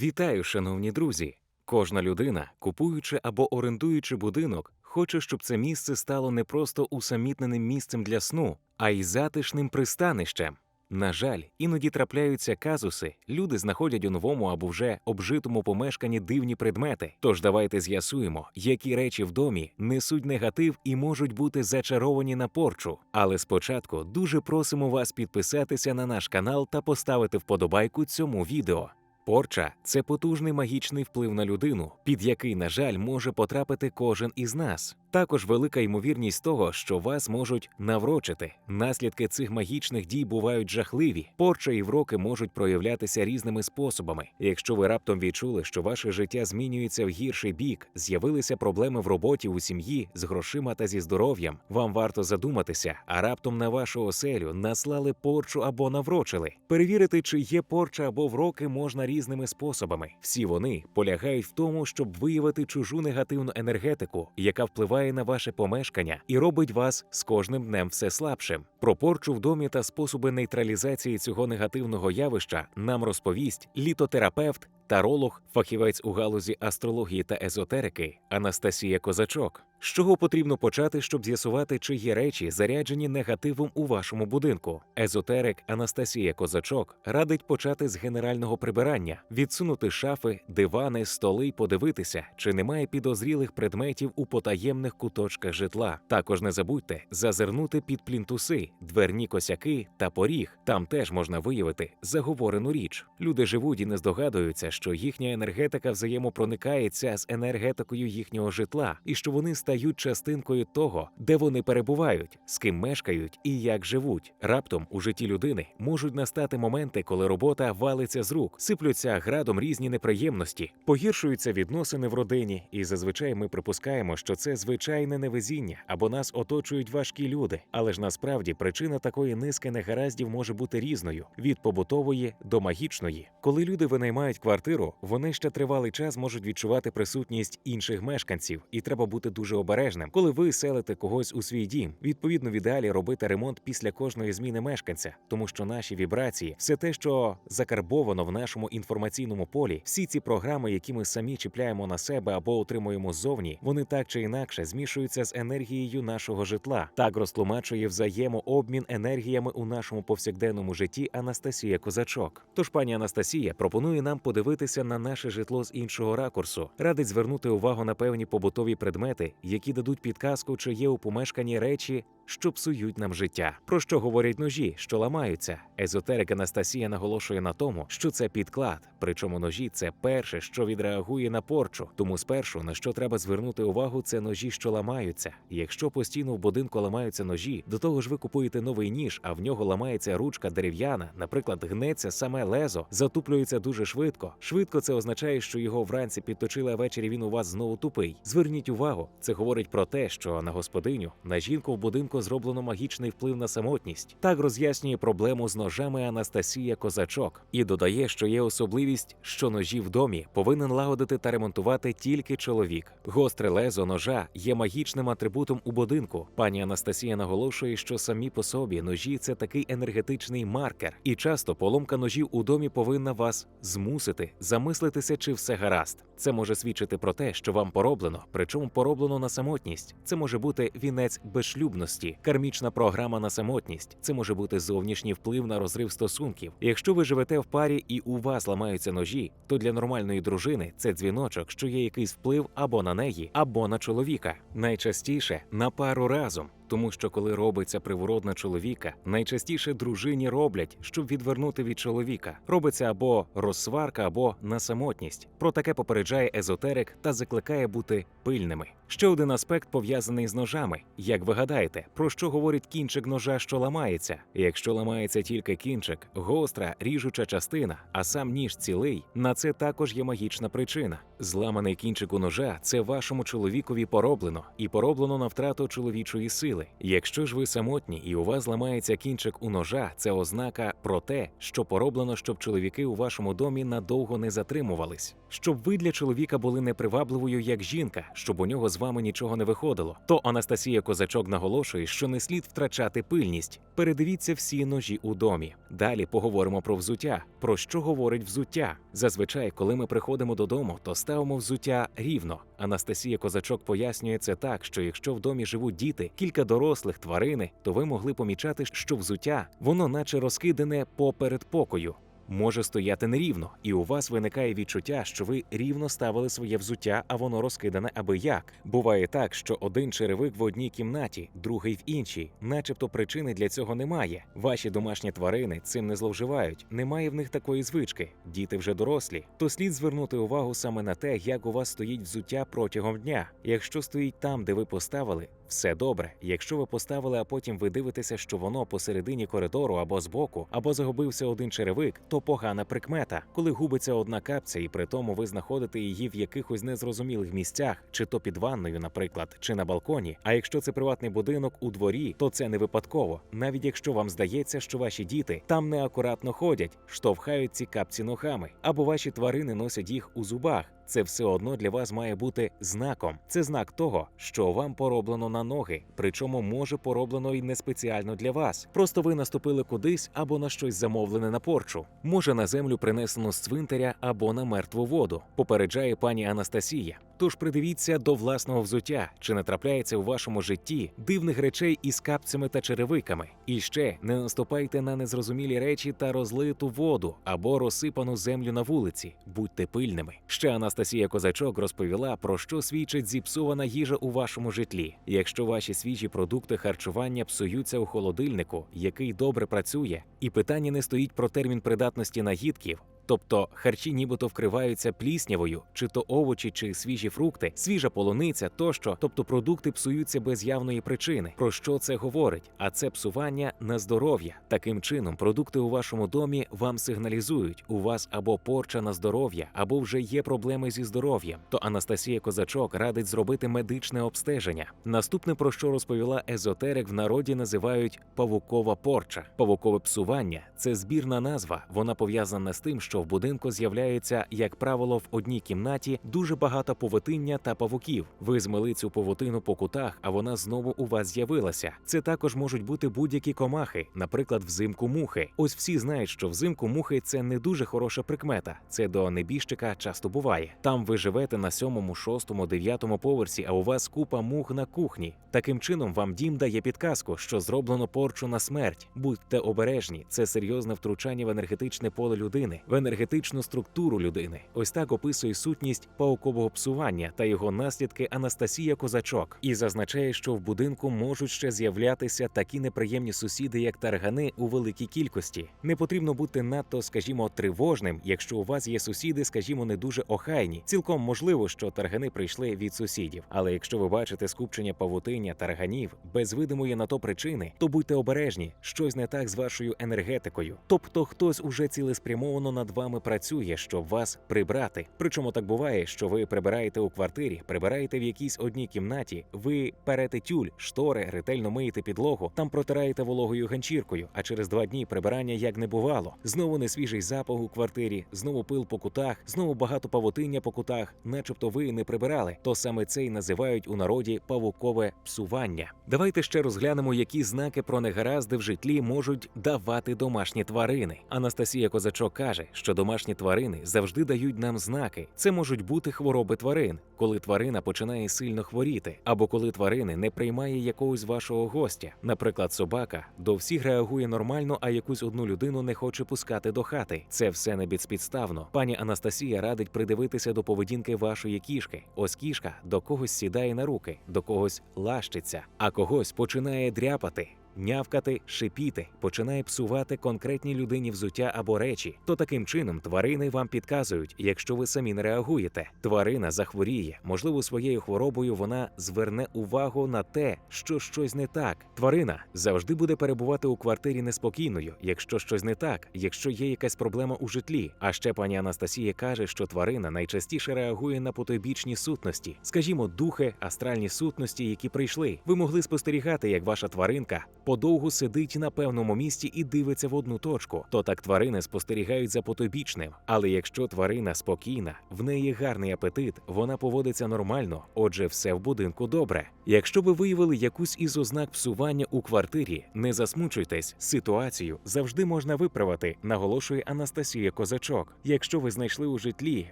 Вітаю, шановні друзі! Кожна людина, купуючи або орендуючи будинок, хоче, щоб це місце стало не просто усамітненим місцем для сну, а й затишним пристанищем. На жаль, іноді трапляються казуси, люди знаходять у новому або вже обжитому помешканні дивні предмети. Тож давайте з'ясуємо, які речі в домі несуть негатив і можуть бути зачаровані на порчу. Але спочатку дуже просимо вас підписатися на наш канал та поставити вподобайку цьому відео. Порча це потужний магічний вплив на людину, під який, на жаль, може потрапити кожен із нас. Також велика ймовірність того, що вас можуть наврочити. Наслідки цих магічних дій бувають жахливі. Порча і вроки можуть проявлятися різними способами. Якщо ви раптом відчули, що ваше життя змінюється в гірший бік, з'явилися проблеми в роботі, у сім'ї, з грошима та зі здоров'ям, вам варто задуматися, а раптом на вашу оселю наслали порчу або наврочили. Перевірити, чи є порча або вроки, можна різними способами. Всі вони полягають в тому, щоб виявити чужу негативну енергетику, яка впливає на ваше помешкання і робить вас з кожним днем все слабшим. Про порчу в домі та способи нейтралізації цього негативного явища нам розповість літотерапевт, таролог, фахівець у галузі астрології та езотерики Анастасія Козачок. З чого потрібно почати, щоб з'ясувати, чи є речі, заряджені негативом у вашому будинку? Езотерик Анастасія Козачок радить почати з генерального прибирання, відсунути шафи, дивани, столи й подивитися, чи немає підозрілих предметів у потаємних куточках житла. Також не забудьте зазирнути під плінтуси, дверні косяки та поріг. Там теж можна виявити заговорену річ. Люди живуть і не здогадуються, що їхня енергетика взаємопроникається з енергетикою їхнього житла, і що вони стають частинкою того, де вони перебувають, з ким мешкають і як живуть. Раптом у житті людини можуть настати моменти, коли робота валиться з рук, сиплються градом різні неприємності, погіршуються відносини в родині, і зазвичай ми припускаємо, що це звичайне невезіння або нас оточують важкі люди. Але ж насправді причина такої низки негараздів може бути різною від побутової до магічної. Коли люди винаймають квартиру, вони ще тривалий час можуть відчувати присутність інших мешканців, і треба бути дуже обережним, коли ви селите когось у свій дім. Відповідно, в ідеалі робити ремонт після кожної зміни мешканця, тому що наші вібрації, все те, що закарбовано в нашому інформаційному полі, всі ці програми, які ми самі чіпляємо на себе або отримуємо ззовні, вони так чи інакше змішуються з енергією нашого житла. Так розтлумачує взаємообмін енергіями у нашому повсякденному житті Анастасія Козачок. Тож пані Анастасія пропонує нам подивитися на наше житло з іншого ракурсу, радить звернути увагу на певні побутові предмети, які дадуть підказку, чи є у помешканні речі, що псують нам життя. Про що говорять ножі, що ламаються. Езотерик Анастасія наголошує на тому, що це підклад. Причому ножі це перше, що відреагує на порчу. Тому спершу на що треба звернути увагу, це ножі, що ламаються. Якщо постійно в будинку ламаються ножі, до того ж ви купуєте новий ніж, а в нього ламається ручка дерев'яна, наприклад, гнеться саме лезо, затуплюється дуже швидко. Швидко це означає, що його вранці підточили, а ввечері він у вас знову тупий. Зверніть увагу, це говорить про те, що на господиню, на жінку в будинку зроблено магічний вплив на самотність. Так роз'яснює проблему з ножами Анастасія Козачок і додає, що є особливість, що ножі в домі повинен лагодити та ремонтувати тільки чоловік. Гостре лезо ножа є магічним атрибутом у будинку. Пані Анастасія наголошує, що самі по собі ножі це такий енергетичний маркер, і часто поломка ножів у домі повинна вас змусити замислитися, чи все гаразд. Це може свідчити про те, що вам пороблено, причому пороблено на самотність. Це може бути вінець безшлюбності, кармічна програма на самотність. Це може бути зовнішній вплив на розрив стосунків. Якщо ви живете в парі і у вас ламаються ножі, то для нормальної дружини це дзвіночок, що є якийсь вплив або на неї, або на чоловіка. Найчастіше на пару разом. Тому що коли робиться приворот на чоловіка, найчастіше дружині роблять, щоб відвернути від чоловіка. Робиться або розсварка, або на самотність. Про таке попереджає езотерик та закликає бути пильними. Ще один аспект пов'язаний з ножами. Як ви гадаєте, про що говорить кінчик ножа, що ламається? Якщо ламається тільки кінчик, гостра, ріжуча частина, а сам ніж цілий, на це також є магічна причина. Зламаний кінчик у ножа це вашому чоловікові пороблено і пороблено на втрату чоловічої сили. Сили. Якщо ж ви самотні і у вас ламається кінчик у ножа, це ознака про те, що пороблено, щоб чоловіки у вашому домі надовго не затримувались, щоб ви для чоловіка були непривабливою як жінка, щоб у нього з вами нічого не виходило. То Анастасія Козачок наголошує, що не слід втрачати пильність. Передивіться всі ножі у домі. Далі поговоримо про взуття. Про що говорить взуття? Зазвичай, коли ми приходимо додому, то ставимо взуття рівно. Анастасія Козачок пояснює це так, що якщо в домі живуть діти, кілька дорослих тварини, то ви могли помічати, що взуття воно наче розкидане по передпокою. Може стояти нерівно, і у вас виникає відчуття, що ви рівно ставили своє взуття, а воно розкидане аби як. Буває так, що один черевик в одній кімнаті, другий в іншій, начебто причини для цього немає. Ваші домашні тварини цим не зловживають, немає в них такої звички. Діти вже дорослі. То слід звернути увагу саме на те, як у вас стоїть взуття протягом дня. Якщо стоїть там, де ви поставили, все добре. Якщо ви поставили, а потім ви дивитеся, що воно посередині коридору або збоку, або загубився один черевик, то погана прикмета. Коли губиться одна капця, і при тому ви знаходите її в якихось незрозумілих місцях, чи то під ванною, наприклад, чи на балконі. А якщо це приватний будинок у дворі, то це не випадково. Навіть якщо вам здається, що ваші діти там неакуратно ходять, штовхають ці капці ногами, або ваші тварини носять їх у зубах. Це все одно для вас має бути знаком. Це знак того, що вам пороблено на ноги, причому може пороблено і не спеціально для вас. Просто ви наступили кудись або на щось замовлене на порчу. Може на землю принесено з цвинтаря або на мертву воду. Попереджає пані Анастасія. Тож придивіться до власного взуття, чи не трапляється у вашому житті дивних речей із капцями та черевиками. І ще не наступайте на незрозумілі речі та розлиту воду або розсипану землю на вулиці. Будьте пильними. Ще Анастасія Козачок розповіла, про що свідчить зіпсована їжа у вашому житлі. Якщо ваші свіжі продукти харчування псуються у холодильнику, який добре працює, і питання не стоїть про термін придатності нагідків. Тобто харчі нібито вкриваються пліснявою, чи то овочі, чи свіжі фрукти, свіжа полуниця тощо, тобто продукти псуються без явної причини. Про що це говорить? А це псування на здоров'я. Таким чином, продукти у вашому домі вам сигналізують, у вас або порча на здоров'я, або вже є проблеми зі здоров'ям. То Анастасія Козачок радить зробити медичне обстеження. Наступне про що розповіла езотерик в народі називають павукова порча. Павукове псування це збірна назва. Вона пов'язана з тим, що в будинку з'являється, як правило, в одній кімнаті дуже багато повитиння та павуків. Ви змили цю повутину по кутах, а вона знову у вас з'явилася. Це також можуть бути будь-які комахи, наприклад, взимку мухи. Ось всі знають, що взимку мухи це не дуже хороша прикмета. Це до небіжчика часто буває. Там ви живете на сьомому, шостому, дев'ятому поверсі, а у вас купа мух на кухні. Таким чином вам дім дає підказку, що зроблено порчу на смерть. Будьте обережні, це серйозне втручання в енергетичне поле людини, в енергетичну структуру людини. Ось так описує сутність паукового псування та його наслідки Анастасія Козачок і зазначає, що в будинку можуть ще з'являтися такі неприємні сусіди, як таргани у великій кількості. Не потрібно бути надто, скажімо, тривожним, якщо у вас є сусіди, скажімо, не дуже охайні. Цілком можливо, що таргани прийшли від сусідів. Але якщо ви бачите скупчення павутиння тарганів без видимої на то причини, то будьте обережні, щось не так з вашою енергетикою. Тобто хтось уже цілеспрямовано над вами працює, щоб вас прибрати. Причому так буває, що ви прибираєте у квартирі, прибираєте в якійсь одній кімнаті, ви перете тюль, штори, ретельно миєте підлогу, там протираєте вологою ганчіркою. А через два дні прибирання як не бувало. Знову несвіжий запах у квартирі, знову пил по кутах, знову багато павутиння по кутах, начебто ви не прибирали. То саме це й називають у народі павукове псування. Давайте ще розглянемо, які знаки про негаразди в житлі можуть давати домашні тварини. Анастасія Козачок каже, що домашні тварини завжди дають нам знаки. Це можуть бути хвороби тварин, коли тварина починає сильно хворіти, або коли тварини не приймає якогось вашого гостя. Наприклад, собака до всіх реагує нормально, а якусь одну людину не хоче пускати до хати. Це все не безпідставно. Пані Анастасія радить придивитися до поведінки вашої кішки. Ось кішка до когось сідає на руки, до когось лащиться, а когось починає дряпати. Нявкати, шипіти, починає псувати конкретній людині взуття або речі, то таким чином тварини вам підказують, якщо ви самі не реагуєте. Тварина захворіє, можливо, своєю хворобою вона зверне увагу на те, що щось не так. Тварина завжди буде перебувати у квартирі неспокійною, якщо щось не так, якщо є якась проблема у житлі. А ще пані Анастасія каже, що тварина найчастіше реагує на потойбічні сутності, скажімо, духи, астральні сутності, які прийшли. Ви могли спостерігати, як ваша тваринка подовгу сидить на певному місці і дивиться в одну точку. То так тварини спостерігають за потойбічним. Але якщо тварина спокійна, в неї гарний апетит, вона поводиться нормально, отже, все в будинку добре. Якщо ви виявили якусь із ознак псування у квартирі, не засмучуйтесь, ситуацію завжди можна виправити, наголошує Анастасія Козачок. Якщо ви знайшли у житлі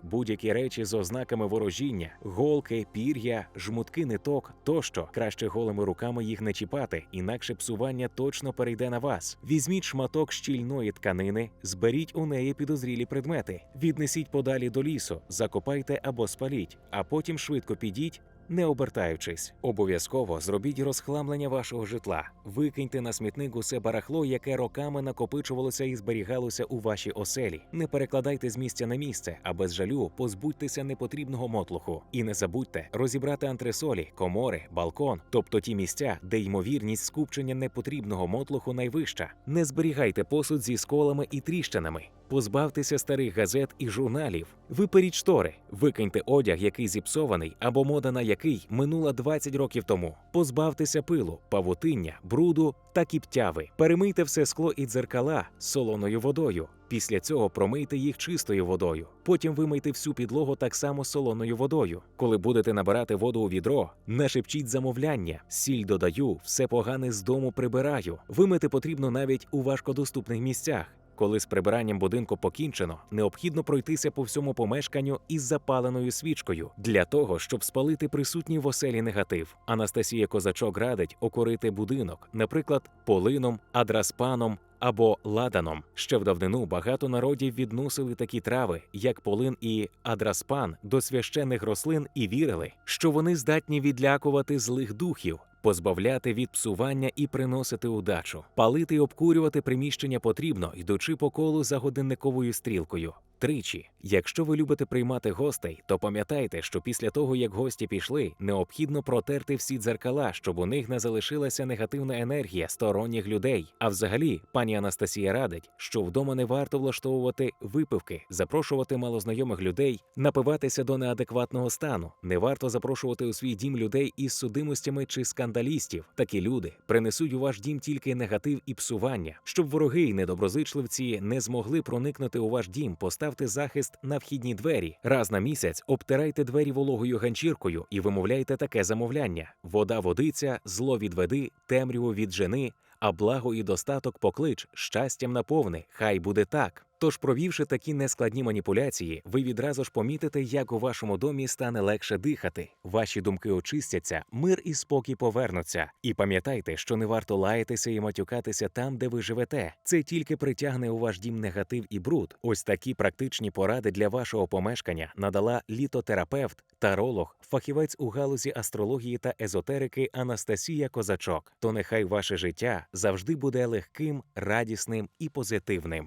будь-які речі з ознаками ворожіння, голки, пір'я, жмутки ниток тощо, краще голими руками їх не чіпати, інакше псування точно перейде на вас. Візьміть шматок щільної тканини, зберіть у неї підозрілі предмети, віднесіть подалі до лісу, закопайте або спаліть, а потім швидко підіть. Не обертаючись, обов'язково зробіть розхламлення вашого житла, викиньте на смітник усе барахло, яке роками накопичувалося і зберігалося у вашій оселі. Не перекладайте з місця на місце, а без жалю позбудьтеся непотрібного мотлуху. І не забудьте розібрати антресолі, комори, балкон, тобто ті місця, де ймовірність скупчення непотрібного мотлуху найвища. Не зберігайте посуд зі сколами і тріщинами. Позбавтеся старих газет і журналів, виперіть штори, викиньте одяг, який зіпсований, або мода на який минула 20 років тому. Позбавтеся пилу, павутиння, бруду та кіптяви. Перемийте все скло і дзеркала солоною водою. Після цього промийте їх чистою водою. Потім вимийте всю підлогу так само солоною водою. Коли будете набирати воду у відро, не шепчіть замовляння. Сіль додаю, все погане з дому прибираю. Вимити потрібно навіть у важкодоступних місцях. Коли з прибиранням будинку покінчено, необхідно пройтися по всьому помешканню із запаленою свічкою для того, щоб спалити присутній в оселі негатив. Анастасія Козачок радить окорити будинок, наприклад, полином, адраспаном. Або ладаном ще в давнину багато народів відносили такі трави, як полин і адраспан, до священних рослин і вірили, що вони здатні відлякувати злих духів, позбавляти від псування і приносити удачу. Палити й обкурювати приміщення потрібно, йдучи по колу за годинниковою стрілкою. Тричі, якщо ви любите приймати гостей, то пам'ятайте, що після того, як гості пішли, необхідно протерти всі дзеркала, щоб у них не залишилася негативна енергія сторонніх людей. А взагалі, пані Анастасія радить, що вдома не варто влаштовувати випивки, запрошувати малознайомих людей, напиватися до неадекватного стану. Не варто запрошувати у свій дім людей із судимостями чи скандалістів. Такі люди принесуть у ваш дім тільки негатив і псування, щоб вороги й недоброзичливці не змогли проникнути у ваш дім. Поставте захист на вхідні двері. Раз на місяць обтирайте двері вологою ганчіркою і вимовляйте таке замовляння: вода водиця, зло від веди, темряву від жени, а благо і достаток поклич, щастям наповни. Хай буде так. Тож, провівши такі нескладні маніпуляції, ви відразу ж помітите, як у вашому домі стане легше дихати. Ваші думки очистяться, мир і спокій повернуться. І пам'ятайте, що не варто лаятися і матюкатися там, де ви живете. Це тільки притягне у ваш дім негатив і бруд. Ось такі практичні поради для вашого помешкання надала літотерапевт, таролог, фахівець у галузі астрології та езотерики Анастасія Козачок. То нехай ваше життя завжди буде легким, радісним і позитивним.